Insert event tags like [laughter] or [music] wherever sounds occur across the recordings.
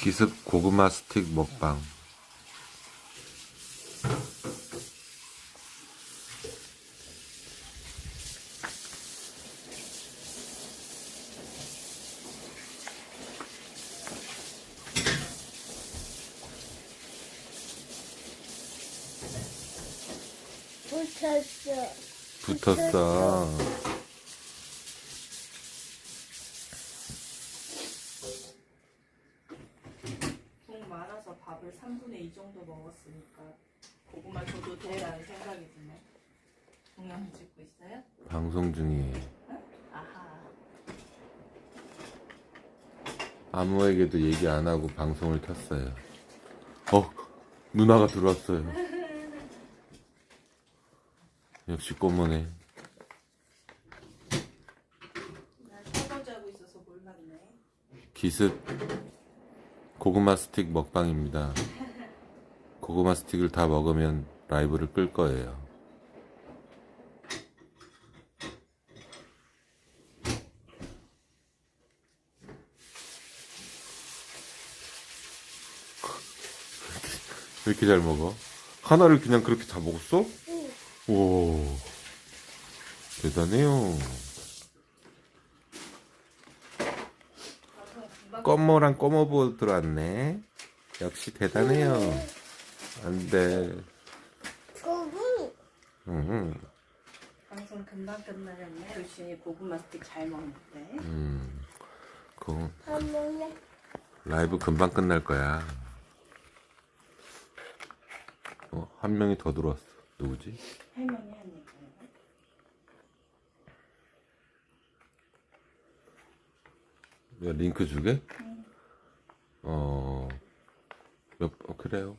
기습 고구마 스틱 먹방. 붙었어. 붙었어. 돈 많아서 밥을 3분의 2 정도 먹었으니까 고구마 줘도 돼라는 생각이 드네. 동영상 찍고 있어요? 방송 중이에요. 아하. 아무에게도 얘기 안 하고 방송을 켰어요. 어, 누나가 들어왔어요. [laughs] 역시 꼬머네. 난 설거지 하고 있어서 몰랐네. 기습 고구마 스틱 먹방입니다. 고구마 스틱을 다 먹으면 라이브를 끌 거예요. 왜 이렇게 잘 먹어? 하나를 그냥 그렇게 다 먹었어? 응. 오, 대단해요. 금방 꼬모랑 꼬모부 들어왔네. 역시 대단해요. 안 돼. 고구. 음, 방송 금방 끝나겠네. 루시이 고구마 스틱 잘 먹는데. 음. 그한 번에 라이브 금방 끝날 거야. 어, 한 명이 더 들어왔어. 누구지? 할머니 하니까요. 야, 링크 주게? 어, 몇, 어, 그래요.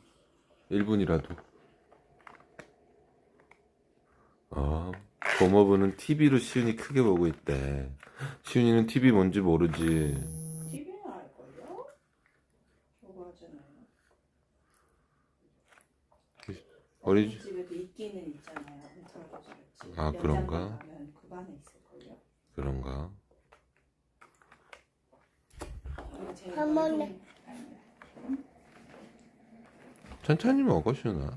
1분이라도. 아, 고모부는 TV로 시윤이 크게 보고 있대. 시윤이는 TV 뭔지 모르지. TV는 알걸요? 저거 하잖아요. 어린, 집에도 있기는 있잖아요. 아, 그런가? 그 반에 있을걸요. 그런가? 제. 얼 천천히 먹어, 시윤아.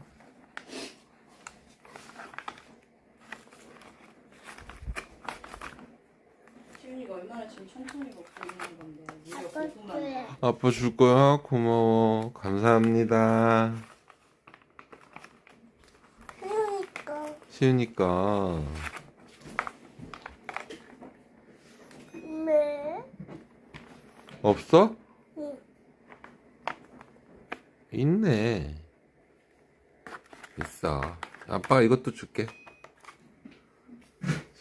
시윤이가 얼마나 지금 천천히 먹고 있는 건데 우리가 아빠 고구마 때 아빠 줄 거야? 고마워. 감사합니다. 그러니까 시윤이까. 네. 없어? 응. 있네. 있어. 아빠가 이것도 줄게.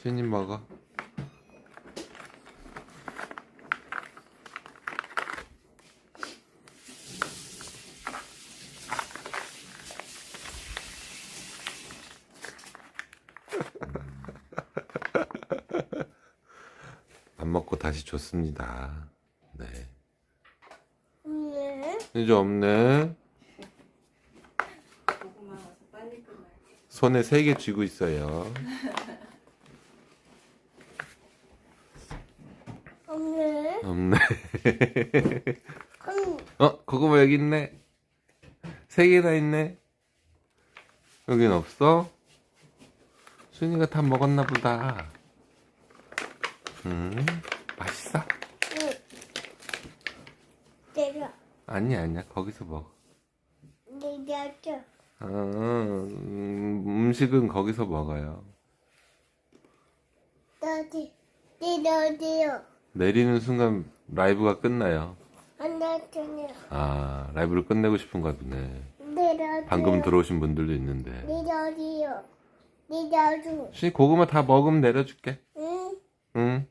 시윤이 먹어. [laughs] 밥 먹고 다시 줬습니다. 네. 네. 이제 없네. 고구마 와서 빨리 끝날 손에 세 개 쥐고 있어요. 네. 없네. 응. 어, 고구마 여기 있네. 세 개나 있네. 여긴 없어? 순이가 다 먹었나 보다. 음, 맛있어? 응. 내려. 아니야, 아니야. 거기서 먹어. 내려줘. 어, 음, 음식은 거기서 먹어요. 내리는 순간 라이브가 끝나요. 안. 아, 라이브를 끝내고 싶은가 보네. 내려줘요. 방금 들어오신 분들도 있는데. 내려줘요. 내려줘. 순이 고구마 다 먹으면 내려줄게. 응. 응.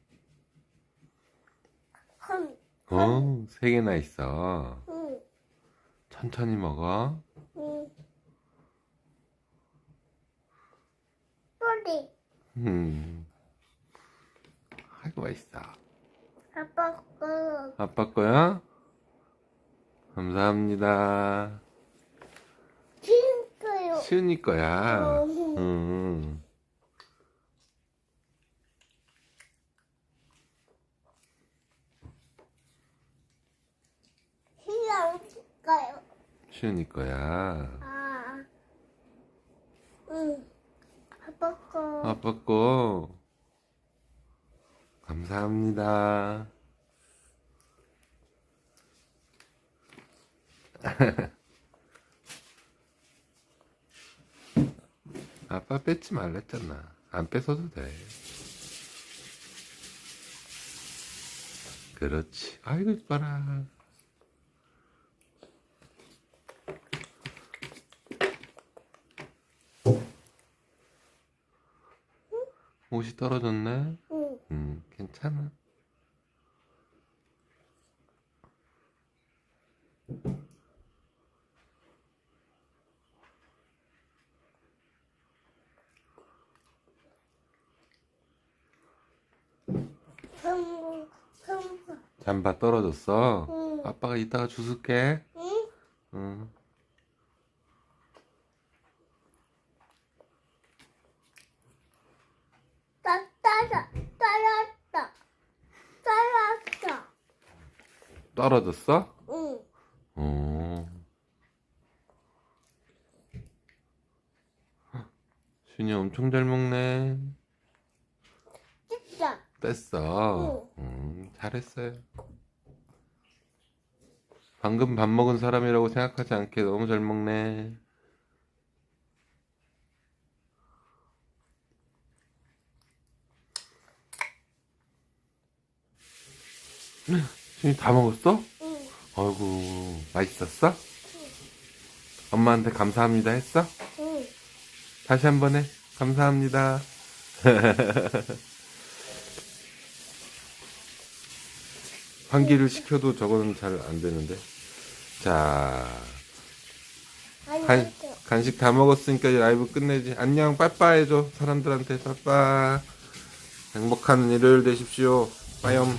한. 어, 세 개나 있어. 응. 천천히 먹어. 응. 소리. 음. 아이고, 맛있어. 아빠 거. 아빠 거야? 감사합니다. 핑크요. 시은이 거야. 음. 음. 희랑 시윤이 거야. 아. 응. 아빠 거. 감사합니다. [laughs] 아빠 뺏지 말랬잖아. 안 뺏어도 돼. 그렇지. 아이고, 이뻐라. 옷이 떨어졌네? 응. 음, 괜찮아. 잠바 떨어졌어? 응. 아빠가 이따가 주술게. 응? 응. 따, 따라. 따랐다. 따랐다. 떨어졌어? 응. 어. 준이 엄청 잘 먹네. 진짜. 뗐어. 음, 잘했어요. 방금 밥 먹은 사람이라고 생각하지 않게 너무 잘 먹네. 준이 다 먹었어? 응. 아이고, 맛있었어? 엄마한테 감사합니다 했어? 응. 다시 한 번 해. 감사합니다. [laughs] 환기를 시켜도 저거는 잘 안 되는데. 자, 아니, 간. 간식 다 먹었으니까 이제 라이브 끝내지. 안녕, 빠빠 해줘. 사람들한테 빠빠. 행복한 일요일 되십시오. 빠염.